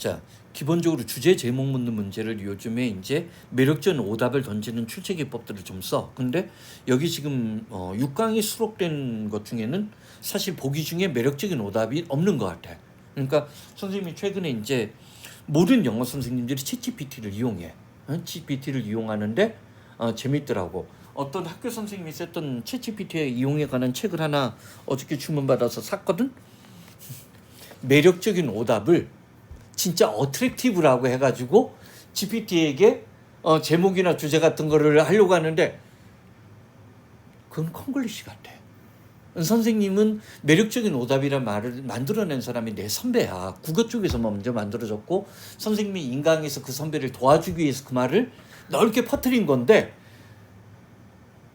자, 기본적으로 주제 제목 묻는 문제를 요즘에 이제 매력적인 오답을 던지는 출제 기법들을 좀 써. 근데 여기 지금 어, 6강이 수록된 것 중에는 사실 보기 중에 매력적인 오답이 없는 것 같아. 그러니까 선생님이 최근에 이제 모든 영어 선생님들이 챗GPT를 이용해. 어? GPT를 이용하는데 어, 재밌더라고. 어떤 학교 선생님이 썼던 챗GPT에 이용에 관한 책을 하나 어저께 주문받아서 샀거든. 매력적인 오답을 진짜 어트랙티브라고 해가지고 GPT에게 어, 제목이나 주제 같은 거를 하려고 하는데 그건 콩글리시 같아. 선생님은 매력적인 오답이란 말을 만들어낸 사람이 내 선배야. 국어 쪽에서 먼저 만들어졌고 선생님이 인강에서 그 선배를 도와주기 위해서 그 말을 넓게 퍼뜨린 건데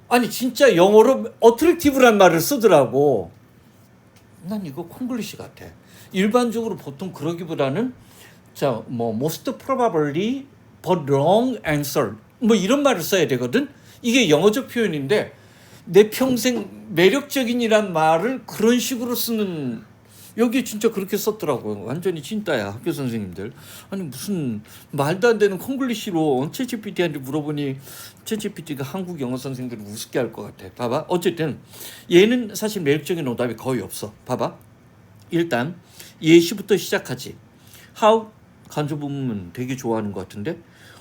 아니 진짜 영어로 어트랙티브란 말을 쓰더라고. 난 이거 콩글리시 같아. 일반적으로 보통 그러기보다는 자, 뭐 most probably but wrong answer 뭐 이런 말을 써야 되거든. 이게 영어적 표현인데 내 평생 매력적인이란 말을 그런 식으로 쓰는 여기 진짜 그렇게 썼더라고요. 완전히 찐따야 학교 선생님들. 아니 무슨 말도 안 되는 콩글리시로 챗GPT한테 물어보니 챗GPT가 한국 영어 선생들을 우습게 할 것 같아. 봐봐. 어쨌든 얘는 사실 매력적인 오답이 거의 없어. 봐봐. 일단 예시부터 시작하지. How 간접 부분 되게 좋아하는 것 같은데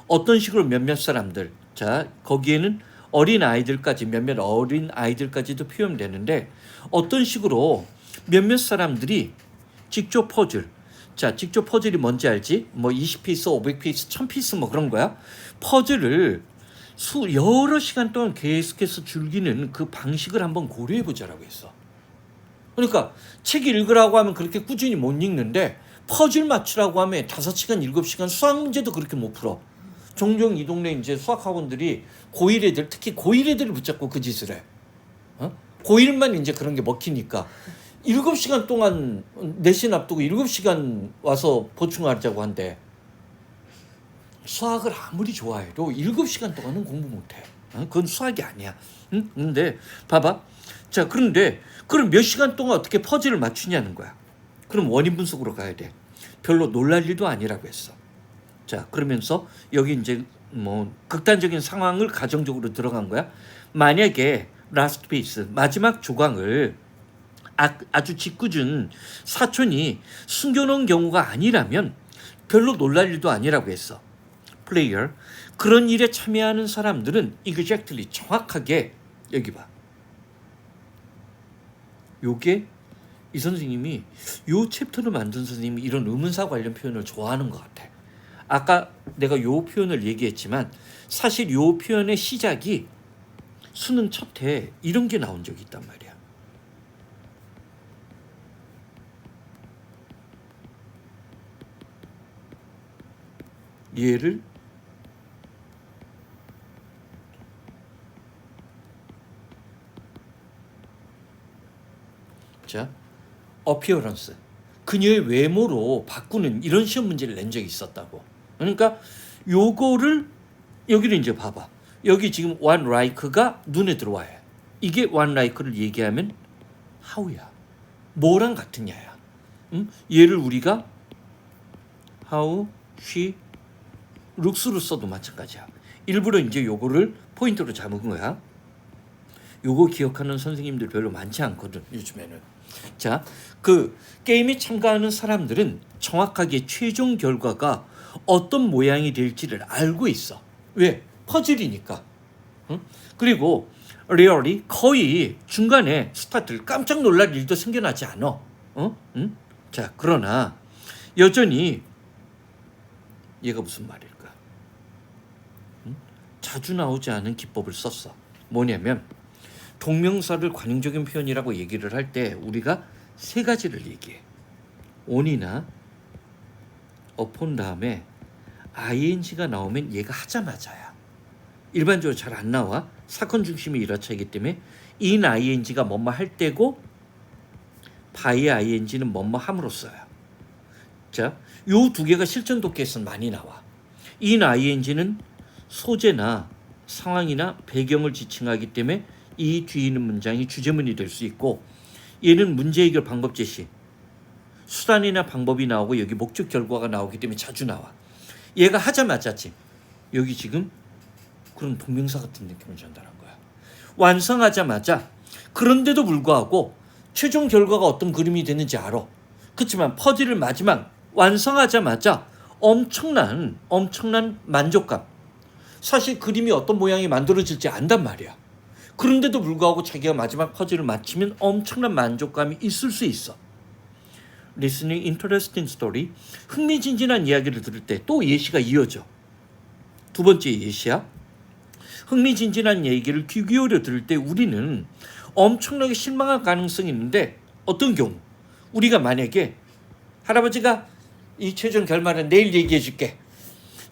어떤 식으로 몇몇 사람들 자 거기에는 어린 아이들까지 몇몇 어린 아이들까지도 표현되는데 어떤 식으로 몇몇 사람들이 직접 퍼즐 자 직접 퍼즐이 뭔지 알지? 뭐 20피스 500피스 1000피스 뭐 그런 거야. 퍼즐을 수 여러 시간 동안 계속해서 즐기는 그 방식을 한번 고려해 보자라고 했어. 그러니까 책 읽으라고 하면 그렇게 꾸준히 못 읽는데 퍼즐 맞추라고 하면 다섯 시간 일곱 시간 수학 문제도 그렇게 못 풀어. 종종 이 동네 이제 수학 학원들이 고1 애들 특히 고1 애들을 붙잡고 그 짓을 해. 어? 고1만 이제 그런 게 먹히니까 일곱 시간 동안 내신 앞두고 일곱 시간 와서 보충하자고 한대. 수학을 아무리 좋아해도 일곱 시간 동안은 공부 못해. 어? 그건 수학이 아니야. 응? 근데 봐봐. 자 그런데 그럼 몇 시간 동안 어떻게 퍼즐을 맞추냐는 거야. 그럼 원인 분석으로 가야 돼. 별로 놀랄 일도 아니라고 했어. 자, 그러면서 여기 이제 뭐 극단적인 상황을 가정적으로 들어간 거야. 만약에 라스트 피스 마지막 조각을 아, 아주 짓궂은 사촌이 숨겨놓은 경우가 아니라면 별로 놀랄 일도 아니라고 했어. 플레이어 그런 일에 참여하는 사람들은 exactly 정확하게 여기 봐. 요게 이 선생님이 요 챕터를 만든 선생님이 이런 의문사 관련 표현을 좋아하는 것 같아. 아까 내가 요 표현을 얘기했지만 사실 요 표현의 시작이 수능 첫해 이런 게 나온 적이 있단 말이야. 얘를 자 어피어런스 그녀의 외모로 바꾸는 이런 시험 문제를 낸 적이 있었다고. 그러니까 요거를 여기를 이제 봐봐. 여기 지금 완 라이크가 눈에 들어와요. 이게 완 라이크를 얘기하면 하우야. 뭐랑 야야. 응? 얘를 우리가 how 룩스로 써도 마찬가지야. 일부러 이제 요거를 포인트로 잡은 거야. 요거 기억하는 선생님들 별로 많지 않거든 요즘에는. 자, 그 게임에 참가하는 사람들은 정확하게 최종 결과가 어떤 모양이 될지를 알고 있어. 왜? 퍼즐이니까. 응? 그리고 리얼리 거의 중간에 스타트를 깜짝 놀랄 일도 생겨나지 않아. 어? 응? 자, 그러나 여전히 얘가 무슨 말일까? 응? 자주 나오지 않은 기법을 썼어. 뭐냐면 동명사를 관용적인 표현이라고 얘기를 할 때 우리가 세 가지를 얘기해. on이나 upon 다음에 ing가 나오면 얘가 하자마자야. 일반적으로 잘 안 나와. 사건 중심이 일어차기 때문에 in ing가 뭐뭐 할 때고 by ing는 뭐뭐 함으로써야. 자, 요 두 개가 실전 독해에서는 많이 나와. in ing는 소재나 상황이나 배경을 지칭하기 때문에 이 뒤에 있는 문장이 주제문이 될 수 있고 얘는 문제 해결 방법 제시 수단이나 방법이 나오고 여기 목적 결과가 나오기 때문에 자주 나와. 얘가 하자마자 지 여기 지금 그런 동명사 같은 느낌을 전달한 거야. 완성하자마자 그런데도 불구하고 최종 결과가 어떤 그림이 되는지 알아. 그렇지만 퍼즐을 마지막 완성하자마자 엄청난 엄청난 만족감. 사실 그림이 어떤 모양이 만들어질지 안단 말이야. 그런데도 불구하고 자기가 마지막 퍼즐을 마치면 엄청난 만족감이 있을 수 있어. Listening interesting story. 흥미진진한 이야기를 들을 때 또 예시가 이어져. 두 번째 예시야. 흥미진진한 얘기를 귀 기울여 들을 때 우리는 엄청나게 실망할 가능성이 있는데 어떤 경우 우리가 만약에 할아버지가 이 최종 결말은 내일 얘기해 줄게.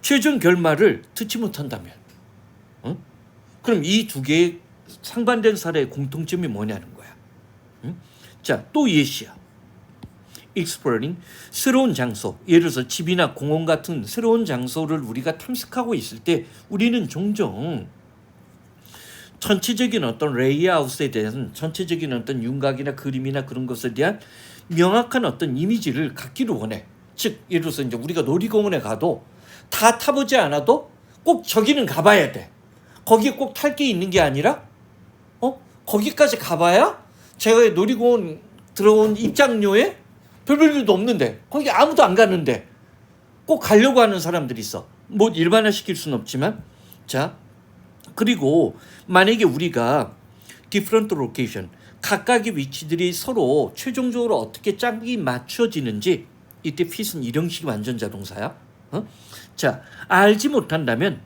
최종 결말을 듣지 못한다면 어? 그럼 이 두 개의 상반된 사례의 공통점이 뭐냐는 거야. 응? 자, 또 예시야. exploring 새로운 장소, 예를 들어서 집이나 공원 같은 새로운 장소를 우리가 탐색하고 있을 때 우리는 종종 전체적인 어떤 레이아웃에 대한 전체적인 어떤 윤곽이나 그림이나 그런 것에 대한 명확한 어떤 이미지를 갖기를 원해. 즉, 예를 들어서 이제 우리가 놀이공원에 가도 다 타보지 않아도 꼭 저기는 가봐야 돼. 거기에 꼭 탈 게 있는 게 아니라, 어? 거기까지 가봐야 제가 놀이공원 들어온 입장료에 별별 일도 없는데, 거기 아무도 안 가는데, 꼭 가려고 하는 사람들이 있어. 뭐 일반화 시킬 수는 없지만, 자, 그리고 만약에 우리가 different location 각각의 위치들이 서로 최종적으로 어떻게 짝이 맞춰지는지 이때 fit은 일형식 완전 자동사야. 어? 자 알지 못한다면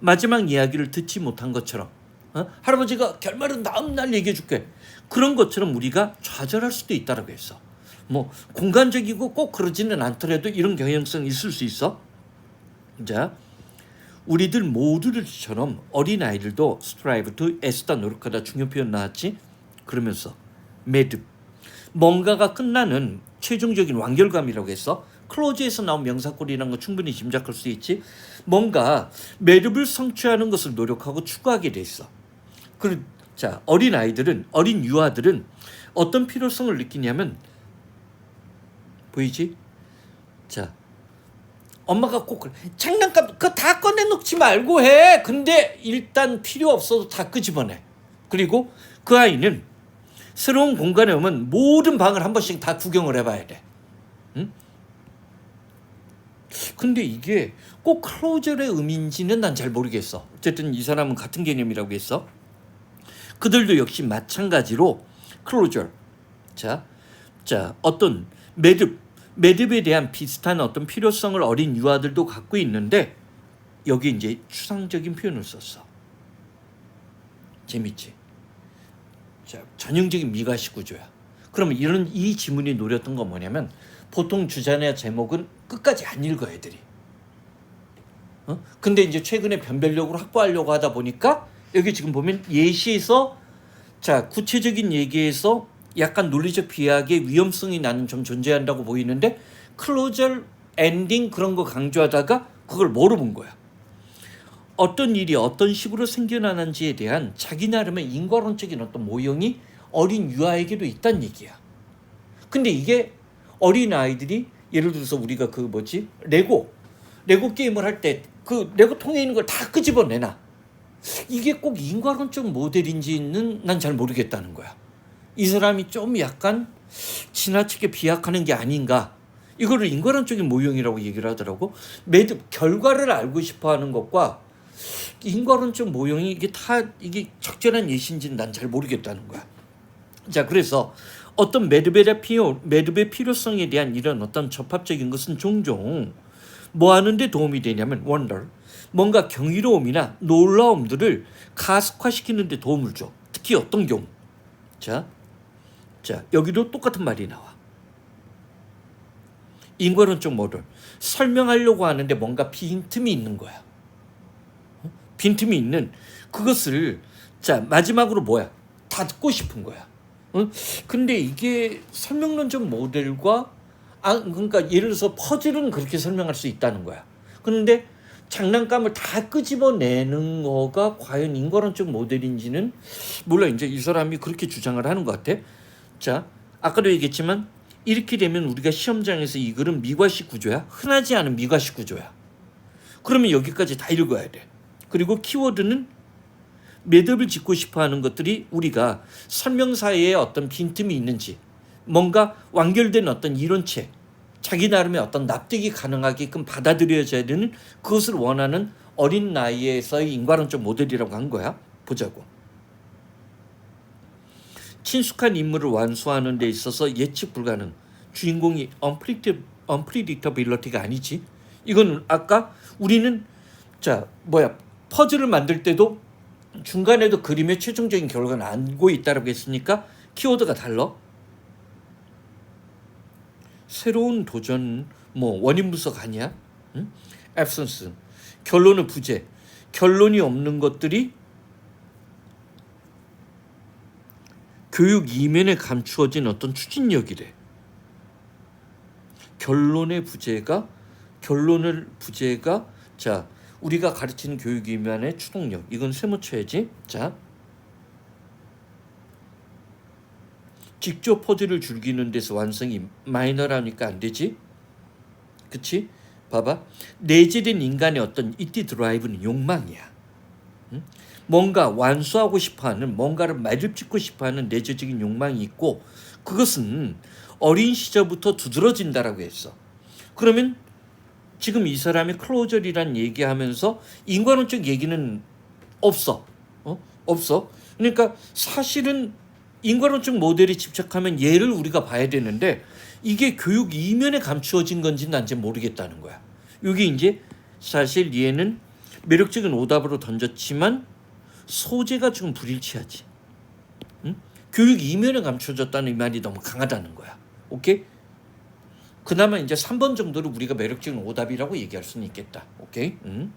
마지막 이야기를 듣지 못한 것처럼 어? 할아버지가 결말은 다음 날 얘기해 줄게. 그런 것처럼 우리가 좌절할 수도 있다라고 했어. 뭐 공간적이고 꼭 그러지는 않더라도 이런 경향성이 있을 수 있어. 자, 우리들 모두들처럼 어린 아이들도 strive to 애쓰다 노력하다 중요 표현 나왔지 그러면서 매듭 뭔가가 끝나는 최종적인 완결감이라고 했어 클로즈에서 나온 명사꼴이라는 거 충분히 짐작할 수 있지 뭔가 매듭을 성취하는 것을 노력하고 추구하게 돼 있어 그, 자 어린 아이들은 어린 유아들은 어떤 필요성을 느끼냐면 보이지 자 엄마가 꼭 그래. 장난감 그거 다 꺼내놓지 말고 해. 근데 일단 필요 없어도 다 끄집어내. 그리고 그 아이는 새로운 공간에 오면 모든 방을 한 번씩 다 구경을 해봐야 돼. 응? 근데 이게 꼭 클로저의 의미인지는 난 잘 모르겠어. 어쨌든 이 사람은 같은 개념이라고 했어. 그들도 역시 마찬가지로 클로저. 자, 자 어떤 매듭 매듭에 대한 비슷한 어떤 필요성을 어린 유아들도 갖고 있는데 여기 이제 추상적인 표현을 썼어. 재밌지? 자, 전형적인 미가시 구조야. 그러면 이런 이 지문이 노렸던 건 뭐냐면 보통 주제나 제목은 끝까지 안 읽어 애들이. 어? 근데 이제 최근에 변별력으로 확보하려고 하다 보니까 여기 지금 보면 예시에서 자 구체적인 얘기에서 약간 논리적 비약의 위험성이 나는 좀 존재한다고 보이는데 클로저 엔딩 그런 거 강조하다가 그걸 본 거야? 어떤 일이 어떤 식으로 생겨나는지에 대한 자기 나름의 인과론적인 어떤 모형이 어린 유아에게도 있단 얘기야. 근데 이게 어린 아이들이 예를 들어서 우리가 그 뭐지 레고 레고 게임을 할 때 그 레고 통에 있는 걸 다 끄집어내나 이게 꼭 인과론적 모델인지는 난 잘 모르겠다는 거야. 이 사람이 좀 약간 지나치게 비약하는 게 아닌가. 이거를 인과론적인 모형이라고 얘기를 하더라고. 매듭 결과를 알고 싶어 하는 것과 인과론적 모형이 이게 다 이게 적절한 예시인지는 난 잘 모르겠다는 거야. 자, 그래서 어떤 매듭의 필요, 매듭의 필요성에 대한 이런 어떤 접합적인 것은 종종 뭐 하는데 도움이 되냐면 wonder 뭔가 경이로움이나 놀라움들을 가속화시키는 데 도움을 줘. 특히 어떤 경우. 자, 자, 여기도 똑같은 말이 나와. 인과론적 모델. 설명하려고 하는데 뭔가 빈틈이 있는 거야. 어? 빈틈이 있는 그것을 자, 마지막으로 뭐야? 다 듣고 싶은 거야. 어? 근데 이게 설명론적 모델과 아, 그러니까 예를 들어서 퍼즐은 그렇게 설명할 수 있다는 거야. 그런데 장난감을 다 끄집어내는 거가 과연 인과론적 모델인지는 몰라 이제 이 사람이 그렇게 주장을 하는 것 같아. 자, 아까도 얘기했지만 이렇게 되면 우리가 시험장에서 이 글은 미과식 구조야? 흔하지 않은 미과식 구조야. 그러면 여기까지 다 읽어야 돼. 그리고 키워드는 매듭을 짓고 싶어 하는 것들이 우리가 설명사에 어떤 빈틈이 있는지 뭔가 완결된 어떤 이론체 자기 나름의 어떤 납득이 가능하게끔 받아들여져야 되는 그것을 원하는 어린 나이에서의 인과론적 모델이라고 한 거야. 보자고. 친숙한 인물을 완수하는 데 있어서 예측 불가능. 주인공이 unpredictability가 아니지. 이건 아까 우리는 자 뭐야 퍼즐을 만들 때도 중간에도 그림의 최종적인 결과는 알고 있다라고 했으니까 키워드가 달라. 새로운 도전 뭐 원인 분석 아니야? 응? absence 결론은 부재 결론이 없는 것들이 교육 이면에 감추어진 어떤 추진력이래. 결론의 부재가 결론을 부재가 자 우리가 가르치는 교육 이면의 추동력 이건 세모쳐야지. 자 직접 퍼즐을 줄기는 데서 완성이 마이너라니까 안 되지. 그치? 봐봐. 내재된 인간의 어떤 이티 드라이브는 욕망이야. 응? 뭔가 완수하고 싶어하는 뭔가를 매듭짓고 싶어하는 내재적인 욕망이 있고 그것은 어린 시절부터 두드러진다라고 했어. 그러면 지금 이 사람이 클로저리란 얘기하면서 인간론적 얘기는 없어. 어? 없어. 그러니까 사실은 인간론적 모델에 집착하면 얘를 우리가 봐야 되는데 이게 교육 이면에 감추어진 건지 난 이제 모르겠다는 거야. 여기 이제 사실 얘는 매력적인 오답으로 던졌지만 소재가 좀 불일치하지. 응? 교육 이면에 감춰졌다는 이 말이 너무 강하다는 거야. 오케이? 그나마 이제 3번 정도를 우리가 매력적인 오답이라고 얘기할 수는 있겠다. 오케이? 응?